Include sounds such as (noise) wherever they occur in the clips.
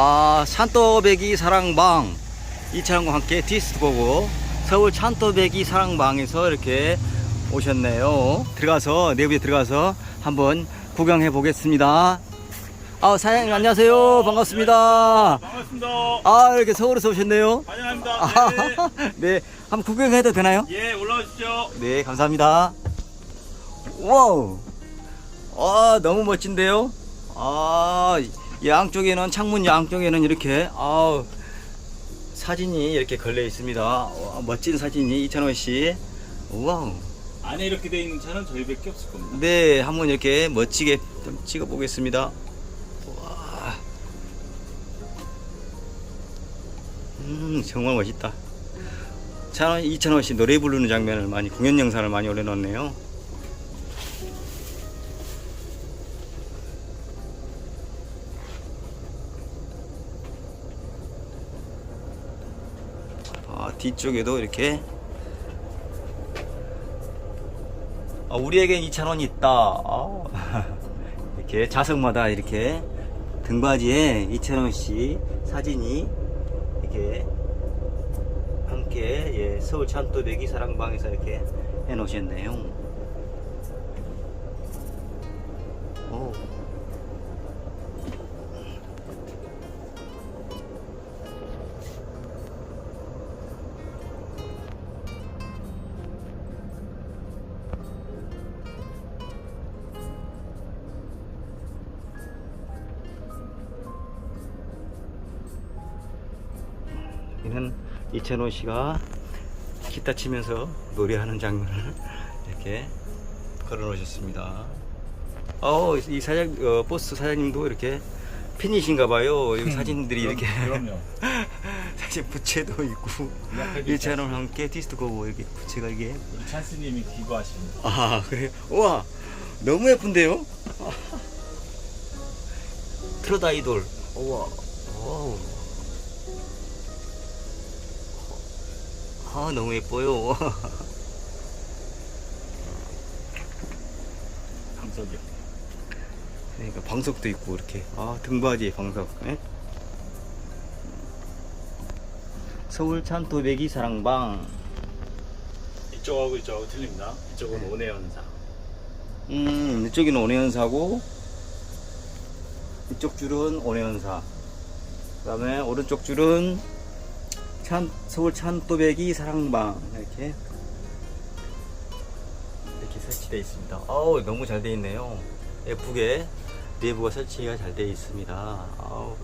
아, 찬또배기 사랑방 이찬원과 함께 디스트 보고 서울 찬또배기 사랑방에서 이렇게 오셨네요. 들어가서 내부에 들어가서 한번 구경해 보겠습니다. 아, 사장님 안녕하세요. 반갑습니다. 반갑습니다. 아, 이렇게 서울에서 오셨네요. 환영합니다. 아, 네. (laughs) 네, 한번 구경해도 되나요? 예, 주십시오. 네, 감사합니다. 와우. 아, 너무 멋진데요? 아, 양쪽에는, 창문 양쪽에는 이렇게, 아 사진이 이렇게 걸려 있습니다. 와, 멋진 사진이 이찬원 씨. 와우. 안에 이렇게 돼 있는 차는 저희밖에 없을 겁니다. 네, 한번 이렇게 멋지게 좀 찍어 보겠습니다. 와. 음, 정말 멋있다. 찬원, 이찬원 씨 노래 부르는 장면을 많이, 공연 영상을 많이 올려놓네요. 뒤쪽에도 이렇게 아, 우리에겐 2,000원이 있다. 아, (laughs) 이렇게 자석마다 이렇게 등받이에 2,000원씩 사진이 이렇게 함께 예, 서울 찬또배기 사랑방에서 이렇게 해 놓으셨네요. 오. 여기는 이찬원 씨가 기타 치면서 노래하는 장면을 (laughs) 이렇게 걸어 놓으셨습니다. 어, 이 사장, 어, 버스 사장님도 이렇게 팬이신가 봐요. 여기 사진들이 이렇게. 그럼요. (laughs) 사진 부채도 있고. 이찬원 함께 디스트 고고 이렇게 부채가 이게. 찬스님이 기거하십니다. 아, 그래요? 우와, 너무 예쁜데요? (laughs) 트롯 아이돌. 우와, 와우. 아, 너무 예뻐요. (laughs) 강석이요. 그러니까 방석도 있고, 이렇게. 아, 등받이에 방석. 예? 서울 찬토 배기 사랑방. 이쪽하고 이쪽하고 틀립니다. 이쪽은 온해연사. 음, 이쪽에는 온해연사고, 이쪽 줄은 온해연사. 그 다음에 오른쪽 줄은 찬, 서울 찬또배기 사랑방. 이렇게. 이렇게 설치되어 있습니다. 어우, 너무 잘 되어 있네요. 예쁘게 내부가 설치가 잘 되어 있습니다. 아우,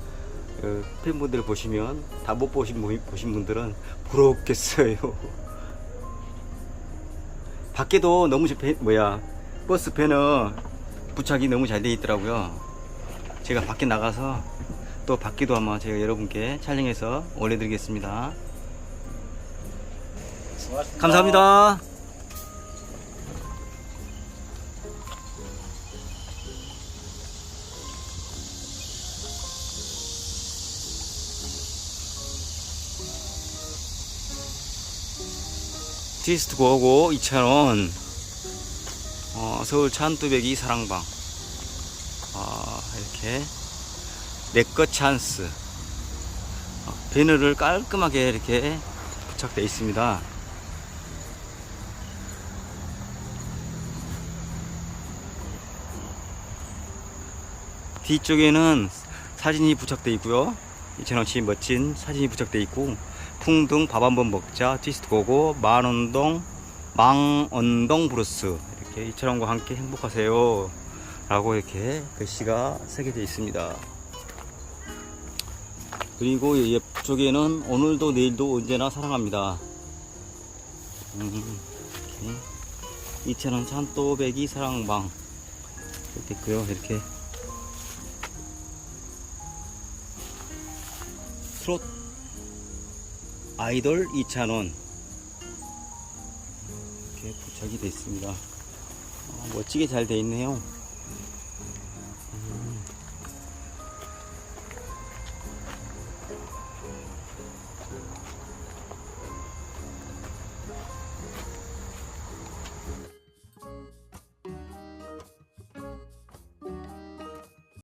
그 팬분들 보시면, 다 못 보신, 분- 보신 분들은 부럽겠어요. (laughs) 밖에도 너무 저 배- 뭐야 버스 배너 부착이 너무 잘돼 있더라고요. 제가 밖에 나가서 또 밖에도 한번 제가 여러분께 촬영해서 올려드리겠습니다. 고맙습니다. 감사합니다. 디스트 고고 2,000원 어, 서울 찬뚜배기 사랑방 아, 이렇게 내것 찬스 어, 배너를 깔끔하게 이렇게 부착되어 있습니다 뒤쪽에는 사진이 부착되어 있고요. 이천원치 멋진 사진이 부착되어 있고 풍등 밥 한번 먹자 디스트 고고 만원동 망언동 브루스 이렇게 이천원과 함께 행복하세요 라고 이렇게 글씨가 새겨져 있습니다. 그리고 옆쪽에는 오늘도 내일도 언제나 사랑합니다. 음, 이천원 찬또배기 사랑방 이렇게 있고요. 이렇게 트롯 아이돌 2,000원 이렇게 부착이 되어 있습니다. 아, 멋지게 잘 되어 있네요. 음.